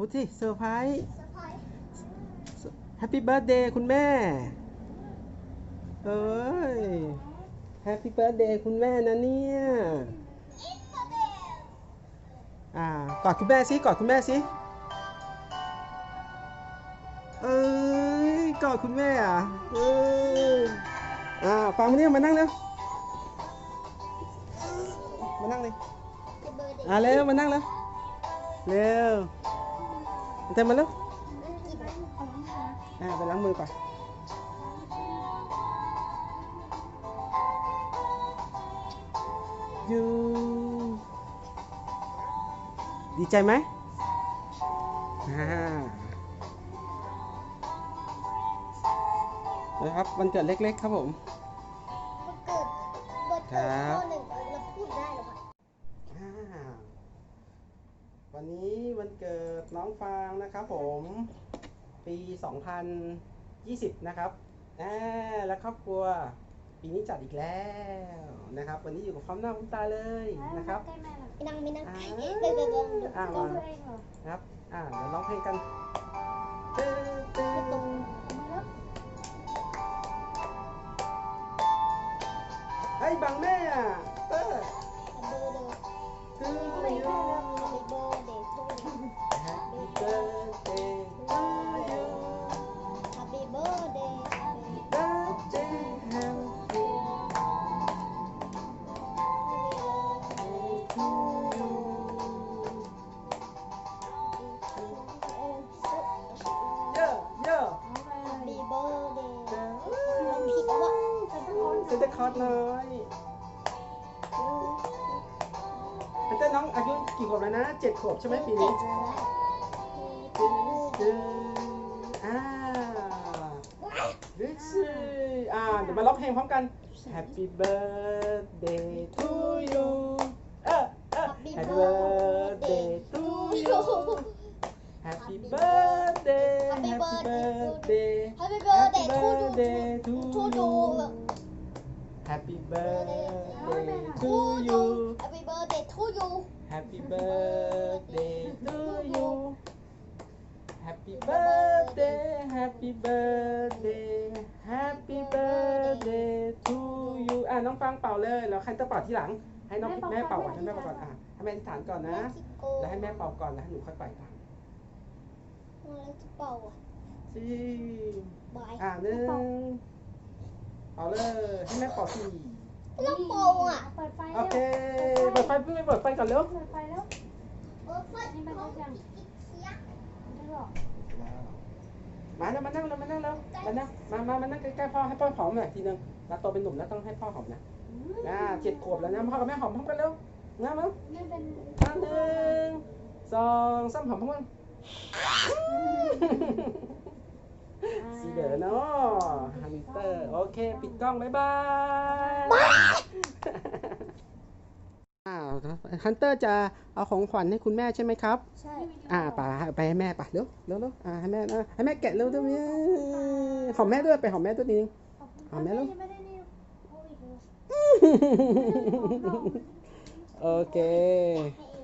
พูดสิเซอร์ไพรส์เซอร์ไพรส์แฮปปี้เบิร์ดเดย์คุณแม่ เอ้ยแฮปปี้เบิร์ดเดย์คุณแม่นะเนี่ยอินเตอร์เน็ตอ่ากอดคุณแม่สิกอดคุณแม่สิเอ้ยกอดคุณแม่อะเอ้ยอ่าฟังมาเนี่ยมานั่งเร็วมานั่งเลยจะเบอร์เด็กอ่าเร็วมานั่งเร็วเร็ว เต็มมาเร็วกี่ใบเอาน้ำตาอ่าไปล้างมือก่อนยูดีใจไหมอ่านะครับวันเกิดเล็กๆครับผม มันเกิดเบิร์ดครัเกิดบข้อหนึ่งเราพูดได้หรอวะ อ่า วันนี้วันเกิดน้องฟางนะครับผมปี 2020 นะครับอ่าและครอบครัว ปีนี้จัดอีกแล้วนะครับ วันนี้อยู่กับความน่าคุ้นตาเลยนะครับไม่นั่งไม่นั่งอ่าเดี๋ยวเดี๋ยวเดี๋ยวเดี๋ยวอ่ามานะครับอ่าเดี๋ยวร้องเพลงกัน ซนเตอร์คอร์สน้อยเซนเตอร์น้องอายุกี่ขวบแล้วนะเจ็ดขวบใช่ไหมปีนี้อ่าอ่าเดี๋ยวมาร้องเพลงพร้อมกัน Happy birthday to you เออเออ Happy birthday to you Happy birthday Happy birthday Happy birthday to you to to you you Happy birthday to you Happy birthday to you Happy birthday to you Happy birthday Happy birthday Happy birthday to you อะน้องฟังเป่าเลยแล้วใครจะเป่าที่หลัง ให้น้องแม่เป่าก่อนให้แม่เป่าก่อนอะให้แม่อธิษฐานก่อนนะ แล้วให้แม่เป่าก่อนแล้วให้หนูค่อยไปตามอะไรจะเป่าอะสิบายอะหนึ่ง เป่าเลยให้แม่เป่าสี่แล้วเป่าอะเปิดไฟโอแล้วเคเปิดไฟเพิ่งไปเปิดไฟก่อนเร็วเปิดไฟแล้วเออไฟนี่มันได้ยังเสียไม่หรอกมาแล้วมานั่งแล้วมานั่งแล้วมานั่งมามามานั่งใกล้ๆพ่อให้พ่อหอมหน่อยทีนึงเราโตเป็นหนุ่มแล้วต้องให้พ่อหอมนะอ่าเจ็ดขวบแล้วนะพ่อกับแม่หอมพร้อมกันเร็วนะมั้งนี่เป็นอันหนึ่งสองสามหอมพร้อมกัน สีเหลือเนาะฮันเตอร์ โอเค ปิดกล้อง บ๊ายบายอ้าวฮันเตอร์จะเอาของขวัญให้คุณแม่ใช่ไหมครับ ใช่อ่าป่าไปให้แม่ป่ะเร็วเร็วเร็วอ่าให้แม่นะให้แม่แกะเร็วเร็วเนี่ยหอมแม่ด้วยไปหอมแม่ตัวนี้เอาไหมลูกยังไม่ได้นี่โอ้ยเดี๋ยวโอเค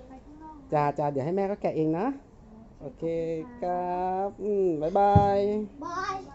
ไปข้างนอกจ้าจ้าเดี๋ยวให้แม่ก็แกะเองนะ โอเคครับ อืมบายบาย บาย